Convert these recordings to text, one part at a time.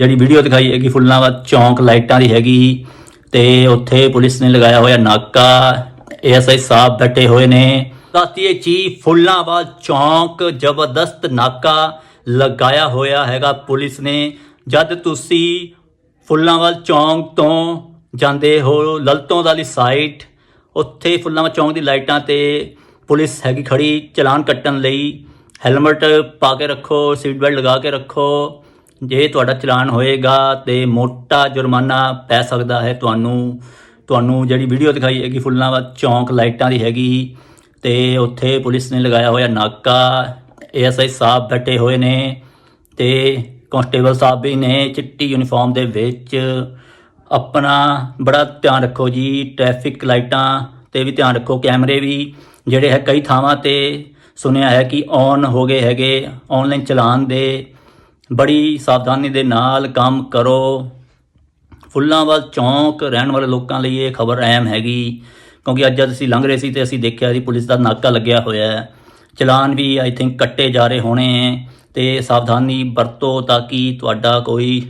ਜਿਹੜੀ ਵੀਡੀਓ ਦਿਖਾਈ ਹੈਗੀ ਫੁੱਲਾਂਵਾਦ ਚੌਂਕ, ਲਾਈਟਾਂ ਦੀ ਹੈਗੀ ਤੇ ਉੱਥੇ ਪੁਲਿਸ ਨੇ ਲਗਾਇਆ ਹੋਇਆ ਨਾਕਾ ਐਸਆਈ ਸਾਹਿਬ ਬੈਠੇ ਹੋਏ ਨੇ। ਦਾਤੀਏ ਚੀ ਫੁੱਲਾਂਵਾਦ ਚੌਂਕ, ਜ਼ਬਰਦਸਤ ਨਾਕਾ ਲਗਾਇਆ ਹੋਇਆ ਹੈਗਾ ਪੁਲਿਸ ਨੇ। ਜਦ ਤੁਸੀਂ ਫੁੱਲਾਂਵਾਲ ਚੌਂਕ ਤੋਂ ਜਾਂਦੇ ਹੋ, ਲਲਤੋਂ ਵਾਲੀ ਸਾਈਡ ਉੱਥੇ ਫੁੱਲਾਂਵਾਲ ਚੌਂਕ ਦੀ ਲਾਈਟਾਂ ਤੇ ਪੁਲਿਸ ਹੈਗੀ ਖੜੀ, ਚਲਾਨ ਕੱਟਣ ਲਈ। ਹੈਲਮਟ ਪਾ ਕੇ ਰੱਖੋ ਸੀਟ ਬੈਲਟ ਲਗਾ ਕੇ ਰੱਖੋ। ਜੇ ਤੁਹਾਡਾ ਚਲਾਨ ਹੋਏਗਾ ਤੇ ਮੋਟਾ ਜੁਰਮਾਨਾ ਪੈ ਸਕਦਾ ਹੈ ਤੁਹਾਨੂੰ। ਤੁਹਾਨੂੰ ਜਿਹੜੀ ਵੀਡੀਓ ਦਿਖਾਈ ਹੈਗੀ ਫੁੱਲਾਂਵਾਲ ਚੌਂਕ ਲਾਈਟਾਂ ਦੀ ਹੈਗੀ। ਤੇ ਉੱਥੇ ਪੁਲਿਸ ਨੇ ਲਗਾਇਆ ਹੋਇਆ ਨਾਕਾ। ਐਸਆਈ ਸਾਹਿਬ ਬੈਠੇ ਹੋਏ ਨੇ ਤੇ ਕਾਂਸਟੇਬਲ ਸਾਹਿਬ ਵੀ ਨੇ ਚਿੱਟੀ ਯੂਨੀਫਾਰਮ ਦੇ ਵਿੱਚ। ਆਪਣਾ ਬੜਾ ਧਿਆਨ ਰੱਖੋ ਜੀ ਟ੍ਰੈਫਿਕ ਲਾਈਟਾਂ ਤੇ ਵੀ ਧਿਆਨ ਰੱਖੋ ਕੈਮਰੇ ਵੀ। ਜਿਹੜੇ ਹੈ ਕਈ ਥਾਵਾਂ ਤੇ ਸੁਣਿਆ ਹੈ ਕਿ ਔਨ ਹੋ ਗਏ ਹੈਗੇ ਆਨਲਾਈਨ ਚਲਾਨ ਦੇ। ਬੜੀ ਸਾਵਧਾਨੀ ਦੇ ਨਾਲ ਕੰਮ ਕਰੋ। ਫੁੱਲਾਂਵਾਲ ਚੌਂਕ ਰਹਿਣ ਵਾਲੇ ਲੋਕਾਂ ਲਈ ਇਹ ਖਬਰ ਅਹਿਮ ਹੈਗੀ, ਕਿਉਂਕਿ ਅੱਜ ਜਦ ਅਸੀਂ ਲੰਘ ਰਹੇ ਸੀ ਤੇ ਅਸੀਂ ਦੇਖਿਆ ਜੀ ਪੁਲਿਸ ਦਾ ਨਾਕਾ ਲੱਗਿਆ ਹੋਇਆ ਹੈ। ਚਲਾਨ ਵੀ ਆਈ ਥਿੰਕ ਕੱਟੇ ਜਾ ਰਹੇ ਹੋਣੇ ਹੈ ਤੇ ਸਾਵਧਾਨੀ ਵਰਤੋ ਤਾਂ ਕਿ ਤੁਹਾਡਾ ਕੋਈ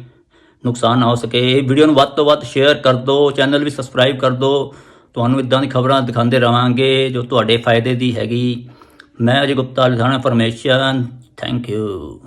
ਨੁਕਸਾਨ ਨਾ ਹੋ ਸਕੇ। ਇਹ ਵੀਡੀਓ ਨੂੰ ਵੱਧ ਤੋਂ ਵੱਧ ਸ਼ੇਅਰ ਕਰ ਦਿਓ ਚੈਨਲ ਵੀ ਸਬਸਕ੍ਰਾਈਬ ਕਰ ਦਿਓ ਤੁਹਾਨੂੰ ਇਦਾਂ ਦੀ ਖਬਰਾਂ ਦਿਖਾਉਂਦੇ ਰਵਾਂਗੇ ਜੋ ਤੁਹਾਡੇ ਫਾਇਦੇ ਦੀ ਹੈਗੀ। ਮੈਂ Ajay Gupta, Ludhiana information thank you